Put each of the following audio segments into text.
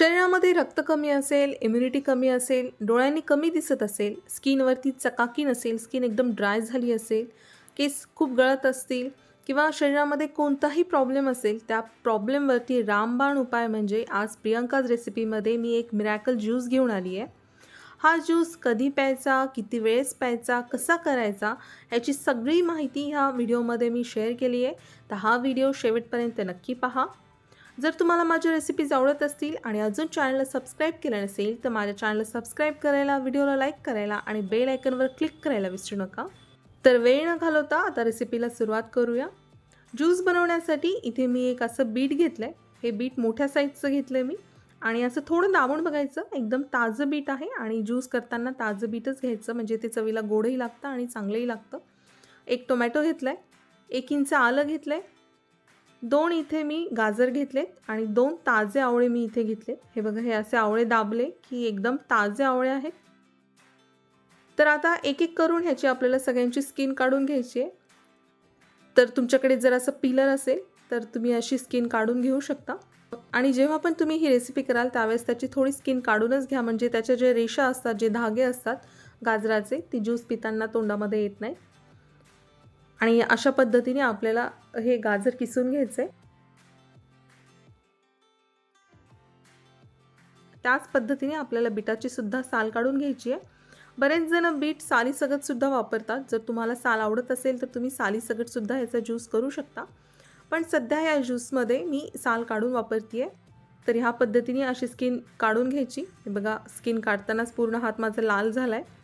शरीरामध्ये रक्त कमी असेल इम्युनिटी कमी असेल डोळ्यांनी कमी दिसत असेल स्किनवरती चकाकी नसेल स्किन एकदम ड्राय झाली असेल केस खूप गळत असतील किंवा शरीरामध्ये कोणताही प्रॉब्लेम असेल त्या प्रॉब्लेमवरती रामबाण उपाय म्हणजे आज प्रियंकाज रेसिपीमध्ये मी एक मिरॅकल ज्यूस घेऊन आली आहे. हा ज्यूस कधी प्यायचा किती वेळेस प्यायचा कसा करायचा याची सगळी माहिती ह्या व्हिडिओमध्ये मी शेअर केली आहे. तर हा व्हिडिओ शेवटपर्यंत नक्की पहा. जर तुम्हाला माझ्या रेसिपीज आवडत असतील आणि अजून चॅनलला सबस्क्राईब केलं नसेल तर माझ्या चॅनलला सबस्क्राईब करायला व्हिडिओला लाईक करायला आणि बेल आयकनवर क्लिक करायला विसरू नका. तर वेळ न घालवता आता रेसिपीला सुरुवात करूया. ज्यूस बनवण्यासाठी इथे मी एक असं बीट घेतलं आहे हे बीट मोठ्या साईजचं घेतलं आहे मी. आणि असं थोडं दाबून बघायचं. एकदम ताजं बीट आहे आणि ज्यूस करताना ताजं बीटच घ्यायचं. म्हणजे ते चवीला गोडही लागतं आणि चांगलंही लागतं. एक टोमॅटो घेतला आहे एक इंच आलं घेतलं आहे दोन इथे मी गाजर घेतलेत आणि दोन ताजे आवळे मी इथे घेतलेत. हे बघा हे असे आवळे दाबले की एकदम ताजे आवळे आहेत. तर आता एक एक करून ह्याची आपल्याला सगळ्यांची स्किन काढून घ्यायची आहे. तर तुमच्याकडे जर असं पिलर असेल तर तुम्ही अशी स्किन काढून घेऊ शकता. आणि जेव्हा पण तुम्ही ही रेसिपी कराल त्यावेळेस त्याची थोडी स्किन काढूनच घ्या. म्हणजे त्याच्या जे रेषा असतात जे धागे असतात गाजराचे ती ज्यूस पिताना तोंडामध्ये येत नाही आणि अशा पद्धतीने आपल्याला हे गाजर किसून घ्यायचे त्याच पद्धतीने आपल्याला बिटाची सुद्धा साल काढून घ्यायची आहे. बरेच जण बीट साली सुद्धा वापरतात. जर तुम्हाला साल आवडत असेल तर तुम्ही सालीसगटसुद्धा सुद्धा याचा ज्यूस करू शकता. पण सध्या या ज्यूसमध्ये मी साल काढून वापरते आहे तर ह्या पद्धतीने अशी स्किन काढून घ्यायची. बघा स्किन काढतानाच पूर्ण हात माझा लाल झाला आहे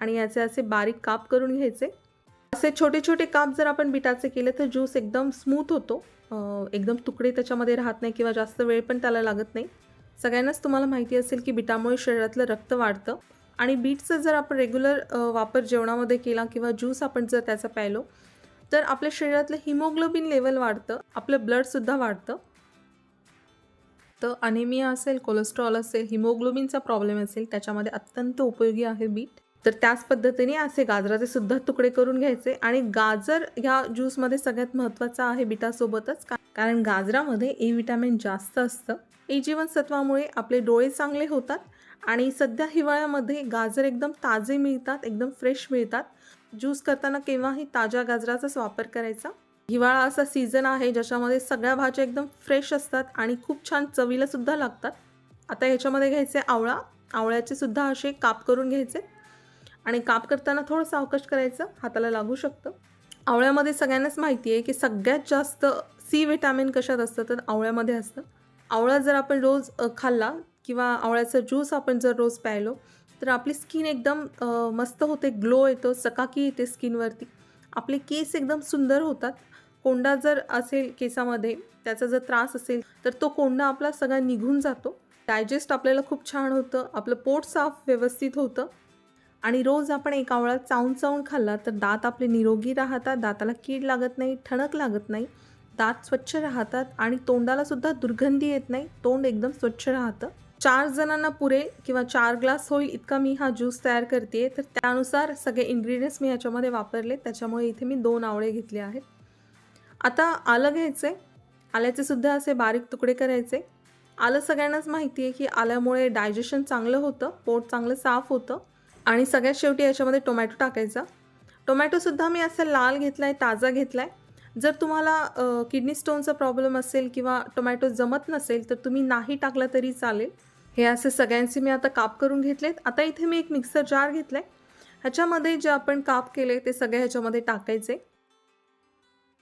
आणि याचे असे बारीक काप करून घ्यायचे. असे छोटे छोटे काप जर आपण बिटाचे केले तर ज्यूस एकदम स्मूथ होतो. एकदम तुकडे त्याच्यामध्ये राहत नाही किंवा जास्त वेळ पण त्याला लागत नाही. सगळ्यांनाच तुम्हाला माहिती असेल की बिटामुळे शरीरातलं रक्त वाढतं. आणि बीटचं जर आपण रेग्युलर वापर जेवणामध्ये केला किंवा ज्यूस आपण जर त्याचा प्यायलो तर आपल्या शरीरातलं हिमोग्लोबिन लेवल वाढतं. आपलं ब्लडसुद्धा वाढतं. तर अनेमिया असेल कोलेस्ट्रॉल असेल हिमोग्लोबिनचा प्रॉब्लेम असेल त्याच्यामध्ये अत्यंत उपयोगी आहे बीट. तर त्याच पद्धतीने असे गाजराचे सुद्धा तुकडे करून घ्यायचे. आणि गाजर ह्या ज्यूसमध्ये सगळ्यात महत्त्वाचा आहे बिटासोबतच कारण गाजरामध्ये ए विटॅमिन जास्त असतं. ए जीवनसत्वामुळे आपले डोळे चांगले होतात आणि सध्या हिवाळ्यामध्ये गाजर एकदम ताजे मिळतात एकदम फ्रेश मिळतात. ज्यूस करताना केव्हाही ताज्या गाजराचाच वापर करायचा. हिवाळा असा सीझन आहे ज्याच्यामध्ये सगळ्या भाज्या एकदम फ्रेश असतात आणि खूप छान चवीला सुद्धा लागतात. आता ह्याच्यामध्ये घ्यायचे आवळा. आवळ्याचे सुद्धा असे काप करून घ्यायचे. आणि काप करताना थोडं सावकाश करायचं हाताला लागू शकतं. आवळ्यामध्ये सगळ्यांनाच माहिती आहे की सगळ्यात जास्त सी विटॅमिन कशात असतं तर आवळ्यामध्ये असतं. आवळा जर आपण रोज खाल्ला किंवा आवळ्याचा ज्यूस आपण जर रोज प्यायलो तर आपली स्किन एकदम मस्त होते ग्लो येतो चकाकी येते स्किनवरती. आपले केस एकदम सुंदर होतात. कोंडा जर असेल केसामध्ये त्याचा जर त्रास असेल तर तो कोंडा आपला सगळा निघून जातो. डायजेस्ट आपल्याला खूप छान होतं. आपलं पोट साफ व्यवस्थित होतं. आणि रोज आपण एक आवळा चावून चावून खाल्ला तर दात आपले निरोगी राहतात दाताला कीड लागत नाही ठणक लागत नाही. दात स्वच्छ राहतात आणि तोंडाला सुद्धा दुर्गंधी येत नाही. तोंड एकदम स्वच्छ राहतं. चार जणांना पुरेल किंवा चार ग्लास होईल इतका मी हा ज्यूस तयार करते तर त्यानुसार सगळे इन्ग्रेडियंट्स मी ह्याच्यामध्ये वापरले. त्याच्यामुळे इथे मी दोन आवळे घेतले आहेत. आता आलं घ्यायचे आल्याचे सुद्धा असे बारीक तुकडे करायचे. आलं सगळ्यांनाच माहिती आहे की आल्यामुळे डायजेशन चांगलं होतं पोट चांगलं साफ होतं. आणि सगळ्यात शेवटी याच्यामध्ये टोमॅटो टाकायचा. टोमॅटोसुद्धा मी असा लाल घेतला आहे ताजा घेतला आहे जर तुम्हाला किडनी स्टोनचा प्रॉब्लेम असेल किंवा टोमॅटो जमत नसेल तर तुम्ही नाही टाकला तरी चालेल. हे असे सगळ्यांचे मी आता काप करून घेतलेत. आता इथे मी एक मिक्सर जार घेतला आहे ह्याच्यामध्ये जे आपण काप केले ते सगळे ह्याच्यामध्ये टाकायचे.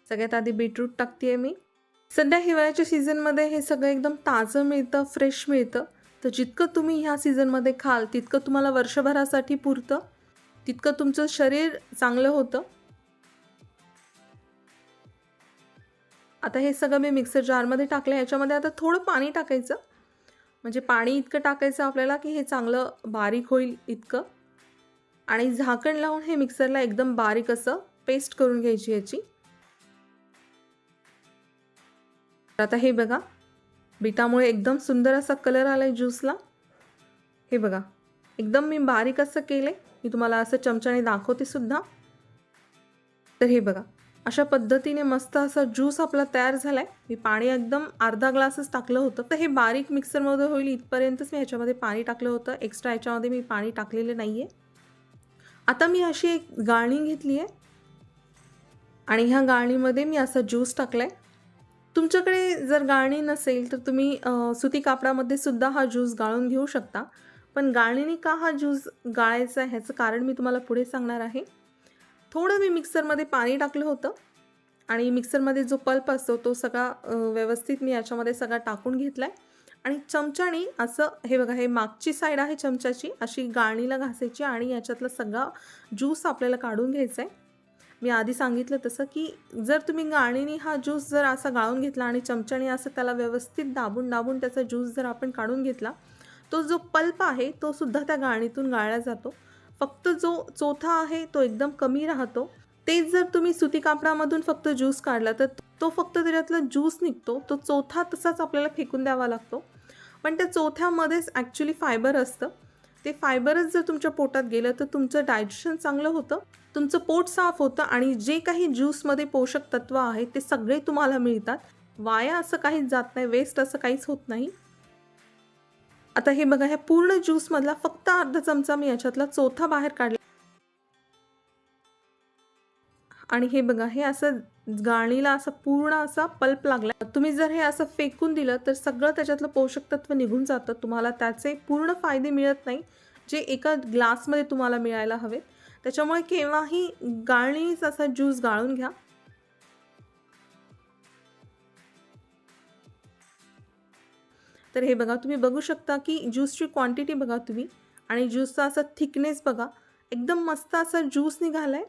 सगळ्यात आधी बीटरूट टाकते आहे मी. सध्या हिवाळ्याच्या सीझनमध्ये हे सगळं एकदम ताजं मिळतं फ्रेश मिळतं. तर जितकं तुम्ही ह्या सीझनमध्ये खाल तितकं तुम्हाला वर्षभरासाठी पुरतं. तितकं तुमचं शरीर चांगलं होतं. आता हे सगळं मी मिक्सर जारमध्ये टाकलं ह्याच्यामध्ये आता थोडं पाणी टाकायचं. म्हणजे पाणी इतकं टाकायचं आपल्याला की हे चांगलं बारीक होईल इतकं. आणि झाकण लावून हे मिक्सरला एकदम बारीक असं पेस्ट करून घ्यायची याची आता हे बघा. बिटामुळे एकदम सुंदर असा कलर आला आहे ज्यूसला. हे बघा एकदम मी बारीक असं केलं आहे मी तुम्हाला असं चमच्याने दाखवते सुद्धा. तर हे बघा अशा पद्धतीने मस्त असा ज्यूस आपला तयार झाला आहे मी पाणी एकदम अर्धा ग्लासच टाकलं होतं. तर हे बारीक मिक्सरमध्ये होईल इथपर्यंतच मी ह्याच्यामध्ये पाणी टाकलं होतं. एक्स्ट्रा ह्याच्यामध्ये मी पाणी टाकलेलं नाही आहे आता मी अशी एक गाळणी घेतली आहे आणि ह्या गाळणीमध्ये मी असा ज्यूस टाकला आहे तुमच्याकडे जर गाळणी नसेल तर तुम्ही सुती कापडामध्ये सुद्धा हा ज्यूस गाळून घेऊ शकता. पण गाळणीने का हा ज्यूस गाळायचा आहे ह्याचं कारण मी तुम्हाला पुढे सांगणार आहे. थोडं मी मिक्सरमध्ये पाणी टाकलं होतं आणि मिक्सरमध्ये जो पल्प असतो तो सगळा व्यवस्थित मी याच्यामध्ये सगळा टाकून घेतला आहे आणि चमच्याने असं हे बघा हे मागची साईड आहे चमच्याची अशी गाळणीला घासायची आणि याच्यातला सगळा ज्यूस आपल्याला काढून घ्यायचा आहे मी आधी सांगितलं तसं की जर तुम्ही गाणीने हा ज्यूस जर असा गाळून घेतला आणि चमच्याने असं त्याला व्यवस्थित दाबून दाबून त्याचा ज्यूस जर आपण काढून घेतला तो जो पल्प आहे तो सुद्धा त्या गाळणीतून गाळला जातो. फक्त जो चोथा आहे तो एकदम कमी राहतो. तेच जर तुम्ही सुती कापडामधून फक्त ज्यूस काढला तर तो फक्त त्याच्यातला ज्यूस निघतो तो चोथा तसाच आपल्याला फेकून द्यावा लागतो. पण त्या चोथ्यामध्येच ॲक्च्युली फायबर असतं. ते फायबरच जर तुमच्या पोटात गेलं तर तुमचं डायजेशन चांगलं होतं. तुमचं पोट साफ होतं आणि जे काही ज्यूसमध्ये पोषक तत्व आहेत ते सगळे तुम्हाला मिळतात. वाया असं काहीच जात नाही वेस्ट असं काहीच होत नाही. आता हे बघा ह्या पूर्ण ज्यूसमधला फक्त अर्धा चमचा मी याच्यातला चौथा बाहेर काढला. आणि हे बघा हे असं गाळणीला असं पूर्ण असा पल्प लागला. तुम्ही जर हे असं फेकून दिलं तर सगळं त्याच्यातलं पोषक तत्व निघून जातं. तुम्हाला त्याचे पूर्ण फायदे मिळत नाही जे एका ग्लासमध्ये तुम्हाला मिळायला हवेत. त्याच्यामुळे केव्हाही गाळणीच असा ज्यूस गाळून घ्या. तर हे बघा तुम्ही बघू शकता की ज्यूसची क्वांटिटी बघा तुम्ही. आणि ज्यूसचा असा थिकनेस बघा. एकदम मस्त असा ज्यूस निघाला आहे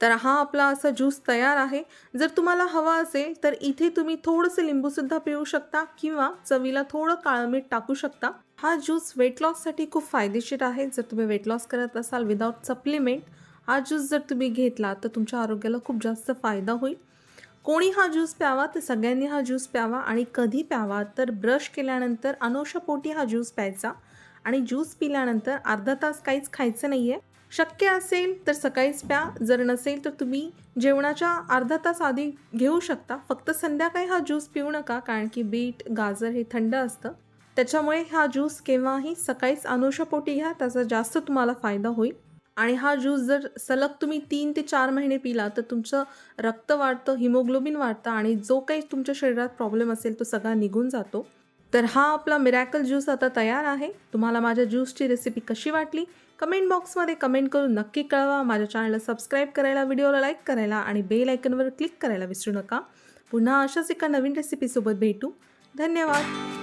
तर हा आपला असा ज्यूस तयार आहे. जर तुम्हाला हवा असेल तर इथे तुम्ही थोडंसं लिंबूसुद्धा पिऊ शकता किंवा चवीला थोडं काळं मीठ टाकू शकता. हा ज्यूस वेट लॉससाठी खूप फायदेशीर आहे. जर तुम्ही वेट लॉस करत असाल विदाऊट सप्लिमेंट हा ज्यूस जर तुम्ही घेतला तर तुमच्या आरोग्याला खूप जास्त फायदा होईल. कोणी हा ज्यूस प्यावा तर सगळ्यांनी हा ज्यूस प्यावा आणि कधी प्यावा तर ब्रश केल्यानंतर अनोशापोटी हा ज्यूस प्यायचा. आणि ज्यूस पिल्यानंतर अर्धा तास काहीच खायचं नाही आहे शक्य असेल तर सकाळीच प्या जर नसेल तर तुम्ही जेवणाच्या अर्धा तास आधी घेऊ शकता. फक्त संध्याकाळी हा ज्यूस पिऊ नका कारण की बीट गाजर हे थंड असतं. त्याच्यामुळे हा ज्यूस केव्हाही सकाळीच अनुषपोटी घ्या त्याचा जास्त तुम्हाला फायदा होईल. आणि हा ज्यूस जर सलग तुम्ही तीन ते चार महिने पिला तर तुमचं रक्त वाढतं हिमोग्लोबिन वाढतं आणि जो काही तुमच्या शरीरात प्रॉब्लेम असेल तो सगळा निघून जातो. तर हा आपला मिरॅकल ज्यूस आता तयार आहे. तुम्हाला माझ्या ज्यूसची रेसिपी कशी वाटली? कमेंट बॉक्समध्ये कमेंट करून नक्की कळवा. माझ्या चॅनलला सबस्क्राईब करायला व्हिडिओला लाईक करायला आणि बेल आयकनवर क्लिक करायला विसरू नका. पुन्हा अशाच एका नवीन रेसिपीसोबत भेटू. धन्यवाद!